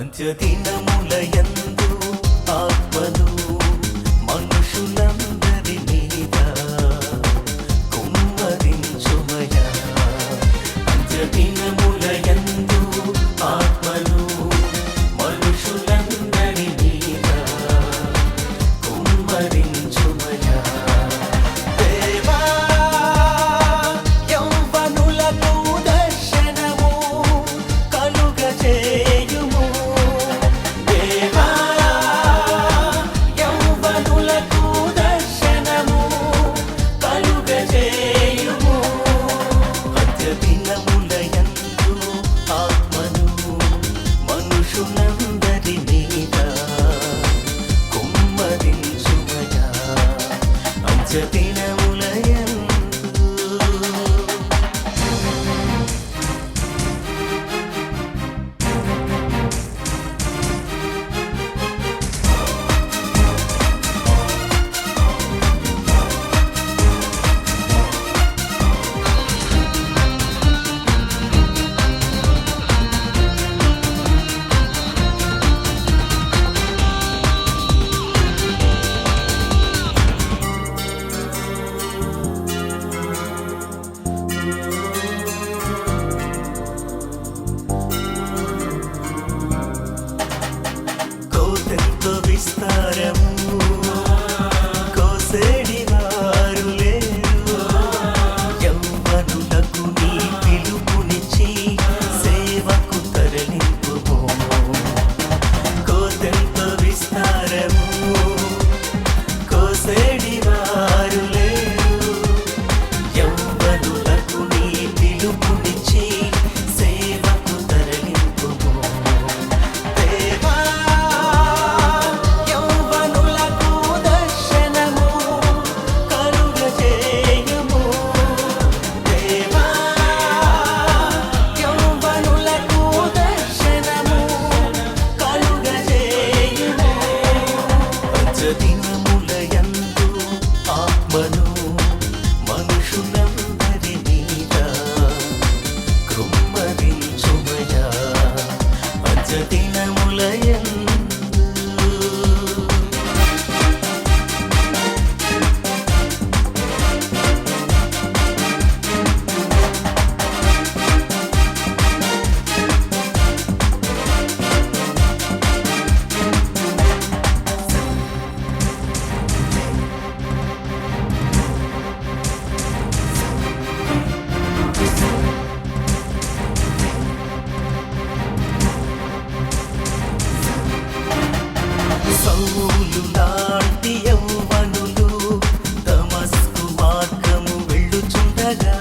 பஞ்சதினமுல எந்த to be വിസ്താരം 决定。da da